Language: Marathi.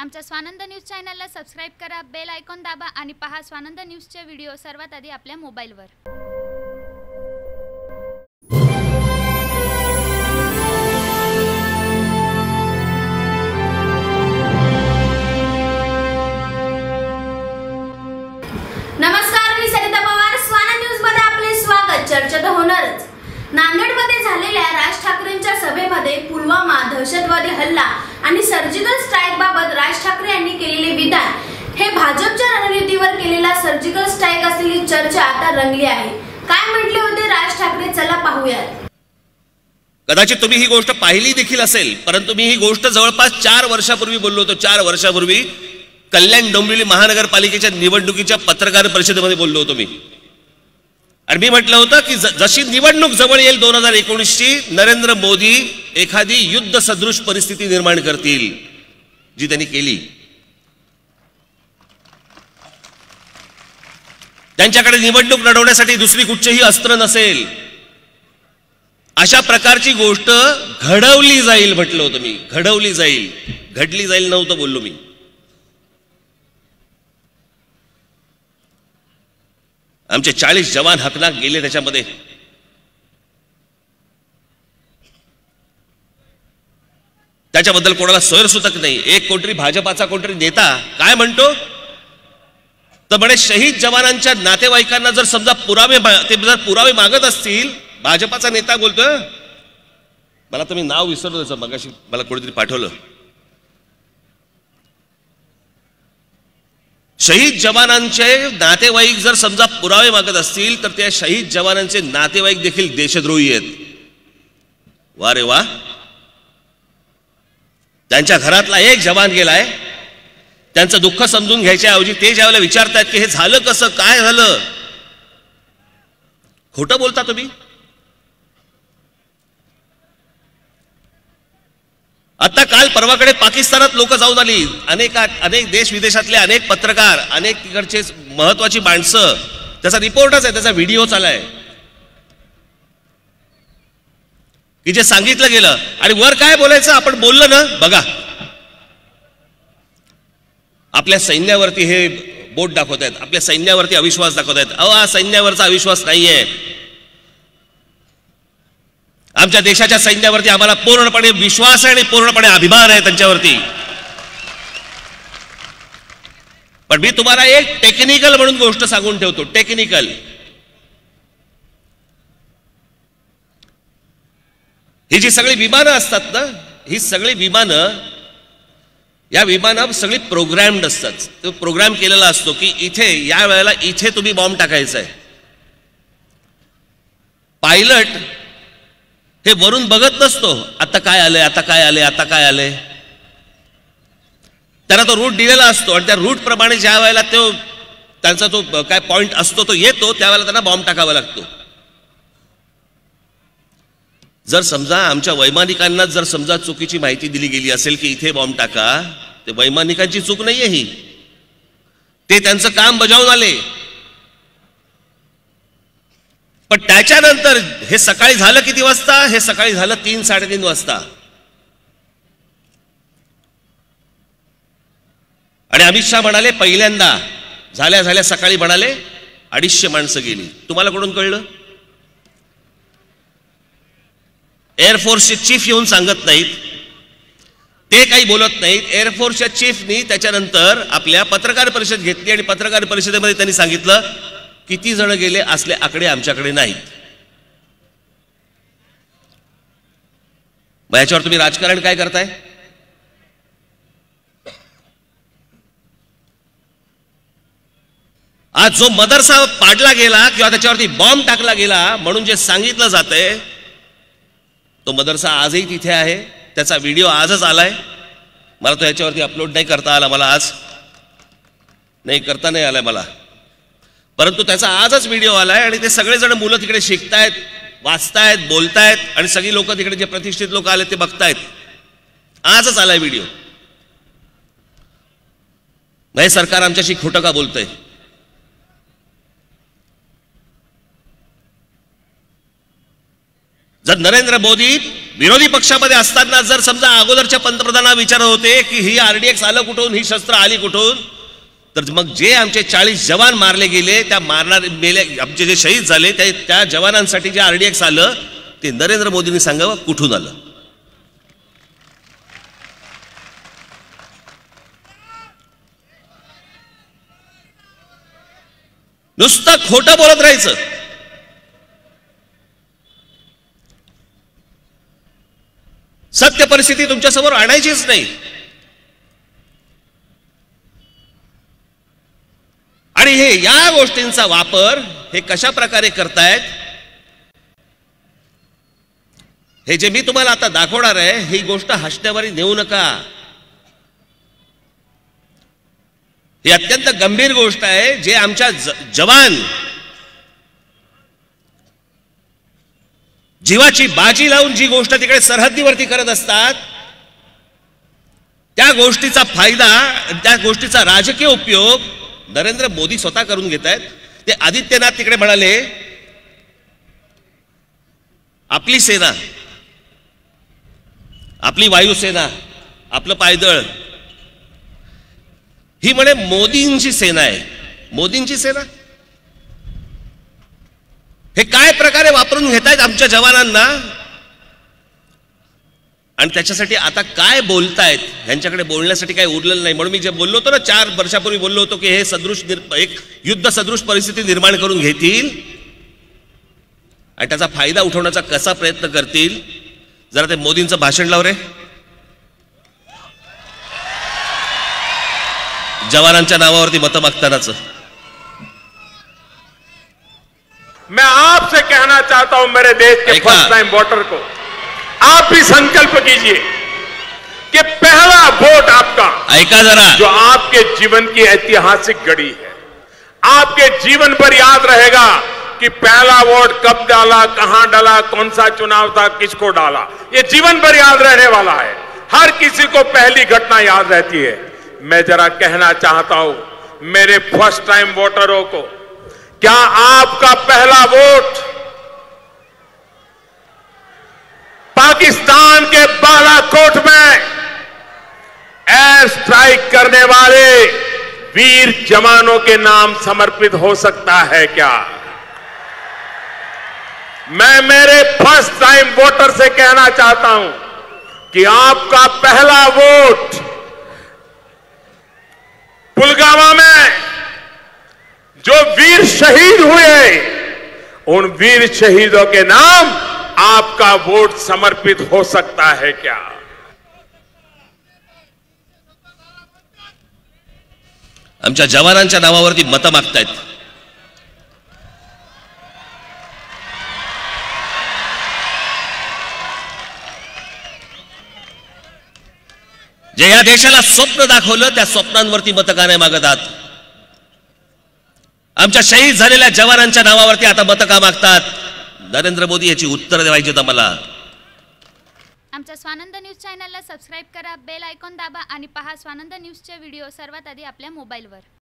आमच्या स्वानंद न्यूज चॅनलला सबस्क्राईब करा बेल आयकॉन दाबा आणि पहा स्वानंद न्यूजचे व्हिडिओ सर्वात आधी आपल्या मोबाईलवर. नमस्कार मी सरिता पवार. स्वानंद न्यूजमध्ये आपले स्वागत. चर्चा तर होणारच. नांदेड झालेल्या राज ठाकरेंच्या सभेमध्ये पुलवामा दहशतवादी हल्ला आणि सर्जिकल स्ट्राईक बाबत राज ठाकरे यांनी केलेले विधान हे भाजपच्या रणनीतीवर केलेला सर्जिकल स्ट्राईक असलेली चर्चा आता रंगली आहे. काय म्हटले होते राज ठाकरे? चला पाहूयात. कदाचित तुम्ही ही गोष्ट पाहिली देखील असेल परंतु मी ही गोष्ट जवळपास चार वर्षापूर्वी बोललो होतो. चार वर्षापूर्वी कल्याण डोंबिवली महानगरपालिकेच्या निवडणुकीच्या पत्रकार परिषदेमध्ये बोललो होतो मी. आणि मी म्हटलं होतं की ज- जशी निवडणूक जवळ येईल दोन हजार एकोणीसची नरेंद्र मोदी एखादी युद्ध सदृश परिस्थिती निर्माण करतील जी त्यांनी केली. त्यांच्याकडे निवडणूक लढवण्यासाठी दुसरी कुठचेही अस्त्र नसेल. अशा प्रकारची गोष्ट घडवली जाईल म्हटलं होतं मी. घडवली जाईल. घडली जाईल नव्हतं बोललो मी. आमचे चाळीस जवान हकनाक गेले त्याच्यामध्ये. त्याच्याबद्दल कोणाला सैरसुतक नाही. एक कोणतरी भाजपाचा कोणतरी नेता काय म्हणतो? तर म्हणे शहीद जवानांच्या नातेवाईकांना जर समजा पुरावे ते जर पुरावे मागत असतील भाजपाचा नेता बोलतोय. मला तुम्ही नाव विसरलो त्याचं मगाशी मला कोणीतरी पाठवलं. शहीद जवानांचे नातेवाईक जर समजा पुरावे मागत असतील तर त्या शहीद जवानांचे नातेवाईक देखील देशद्रोही आहेत. वा रे वा. त्यांच्या घरातला एक जवान गेलाय. त्यांचं दुःख समजून घ्यायच्याऐवजी ते ज्यावेळेला विचारतायत की हे झालं कसं काय झालं? खोटं बोलता तुम्ही? आता काल परवाकडे पाकिस्तानात लोक जाऊन आली. अनेक अनेक देश विदेशातले अनेक पत्रकार अनेक तिकडचे महत्वाची माणसं त्याचा रिपोर्टच आहे त्याचा व्हिडिओ चालाय. की जे सांगितलं गेलं. आणि वर काय बोलायचं आपण बोललं ना बघा. आपल्या सैन्यावरती हे बोट दाखवत आहेत आपल्या सैन्यावरती अविश्वास दाखवत आहेत अहो हा सैन्यावरचा अविश्वास नाहीये. आमच्या देशाच्या सैन्यावरती आम्हाला पूर्णपणे विश्वास आहे आणि पूर्णपणे अभिमान आहे त्यांच्यावरती. पण मी तुम्हाला एक टेक्निकल म्हणून गोष्ट सांगून ठेवतो टेक्निकल ही जी सगळी विमानं असतात ना ही सगळी विमानं या विमानं सगळी प्रोग्रॅम्ड असतात. तो प्रोग्राम केलेला असतो की इथे या वेळेला इथे तुम्ही बॉम्ब टाकायचा आहे पायलट हे वरून बघत नसतो आता काय आलंय आता काय आलंय आता काय आलंय. त्यांना तो रूट दिलेला असतो आणि त्या रूट प्रमाणे ज्या वेळेला तो त्यांचा तो काय पॉइंट असतो तो येतो त्यावेळेला त्यांना बॉम्ब टाकावा लागतो. जर समजा आमच्या वैमानिकांना जर समजा चुकीची माहिती दिली गेली असेल की इथे बॉम्ब टाका ते वैमानिकांची चूक नाहीये ही. ते त्यांचं काम बजावून आले. पण त्याच्यानंतर हे सकाळी झालं किती वाजता? हे सकाळी झालं तीन साडेतीन वाजता. आणि अमित शहा म्हणाले पहिल्यांदा झाल्या झाल्या सकाळी म्हणाले अडीचशे माणसं गेली. तुम्हाला कुठून कळलं? एअरफोर्सचे चीफ येऊन सांगत नाहीत. ते काही बोलत नाहीत. एअरफोर्सच्या चीफनी त्याच्यानंतर आपल्या पत्रकार परिषद घेतली आणि पत्रकार परिषदेमध्ये त्यांनी सांगितलं किती जण गेले असले आकडे आमच्याकडे नाहीत मग याच्यावर तुम्ही राजकारण काय करताय? आज जो मदरसा पाडला गेला किंवा त्याच्यावरती बॉम्ब टाकला गेला म्हणून जे सांगितलं जातंय तो मदरसा आजही तिथे आहे. त्याचा व्हिडिओ आजच आलाय. मला तो याच्यावरती अपलोड नाही करता आला मला आज. नाही करता नाही आलाय मला. परंतु त्याचा आजच व्हिडिओ आलाय आणि ते सगळेजण मुलं तिकडे शिकतायत वाचतायत बोलतायत आणि सगळी लोक तिकडे जे प्रतिष्ठित लोक आले ते बघतायत. आजच आलाय व्हिडिओ नाही सरकार आमच्याशी खोटं का बोलतंय? जर नरेंद्र मोदी विरोधी पक्षामध्ये असताना जर समजा अगोदरच्या पंतप्रधानांना विचारत होते की ही आरडीएक्स आलं कुठून ही शस्त्र आली कुठून तर मग जे आमचे चाळीस जवान मारले गेले त्या मारणार मेले आमचे जे शहीद झाले ते त्या जवानांसाठी जे आरडीएक्स आलं ते नरेंद्र मोदींनी सांगावं कुठून आलं? नुसतं खोटं बोलत राहायचं. सत्य परिस्थिती तुमच्यासमोर आणायचीच नाही. आणि हे या गोष्टींचा वापर हे कशा प्रकारे करतायत? हे जे मी तुम्हाला आता दाखवणार आहे ही गोष्ट हसण्यावरी नेऊ नका. ही अत्यंत गंभीर गोष्ट आहे जे आमच्या जवान जीवाची बाजी लावून जी गोष्ट तिकडे सरहद्दीवरती करत असतात त्या गोष्टीचा फायदा त्या गोष्टीचा राजकीय उपयोग नरेंद्र मोदी स्वतः करून घेत आहेत. ते आदित्यनाथ तिकडे म्हणाले आपली सेना आपली वायुसेना आपलं पायदळ ही म्हणे मोदींची सेना आहे. मोदींची सेना? हे काय प्रकारे वापरून घेत आहेत आमच्या जवानांना? आणि त्याच्यासाठी आता काय बोलतायत ह्यांच्याकडे बोलण्यासाठी काही उरलेलं नाही. म्हणून मी जे बोललो होतो ना चार वर्षापूर्वी बोललो होतो की हे सदृश एक युद्ध सदृश परिस्थिती निर्माण करून घेतील आणि त्याचा फायदा उठवण्याचा कसा प्रयत्न करतील? जरा ते मोदींचं भाषण लाव रे. जवानांच्या नावावरती मतं मागतानाच. मैं आपसे कहना चाहता हूं मेरे देश के। फर्स्ट टाइम वोटर को। आप भी संकल्प कीजिए कि पहला वोट आपका ऐका जरा। जो आपके जीवन की ऐतिहासिक घड़ी है। आपके जीवन पर याद रहेगा कि पहला वोट कब डाला कहाँ डाला कौन सा चुनाव था किसको डाला। ये जीवन पर याद रहने वाला है। हर किसी को पहली घटना याद रहती है। मैं जरा कहना चाहता हूँ मेरे फ़र्स्ट टाइम वोटरों को क्या आपका पहला वोट पाकिस्तान के बालाकोट में एयर स्ट्राइक करने वाले वीर जवानों के नाम समर्पित हो सकता है क्या? मैं मेरे फ़र्स्ट टाइम वोटर से कहना चाहता हूँ कि आपका पहला वोट पुलगामा में जो वीर शहीद हुए, उन वीर शहीदों के नाम आपका वोट समर्पित हो सकता है क्या? आमच्या जवानांच्या नावावरती मतं मागतायत. जे या देशाला स्वप्न दाखवलं त्या स्वप्नांवरती मतं का नाही मागत आहात. आमच्या शहीद झालेल्या जवानांच्या नावावरती आता मतं का मागतात? नरेंद्र मोदी याची उत्तर द्यायची मला आमच्या स्वानंद न्यूज चॅनलला सबस्क्राईब करा बेल आयकॉन दाबा आणि पहा स्वानंद न्यूजचे व्हिडिओ सर्वात आधी आपल्या मोबाईलवर.